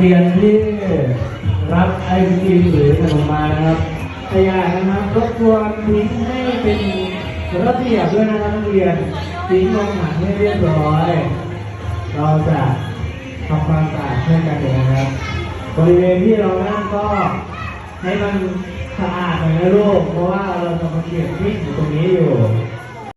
เรียนที่รับไอติมหรือขนมมานะครับขยะนะครับรบกวนทิ้งให้เป็นระเบียบด้วยนะครับนักเรียนทิ้งลงถังให้เรียบร้อย เราจะทำความสะอาดช่วยกันเองนะครับ บริเวณที่เรานั่งก็ให้มันสะอาดหน่อยนะลูกเพราะว่าเราจะมาเก็บทิ้งอยู่ตรงนี้อยู่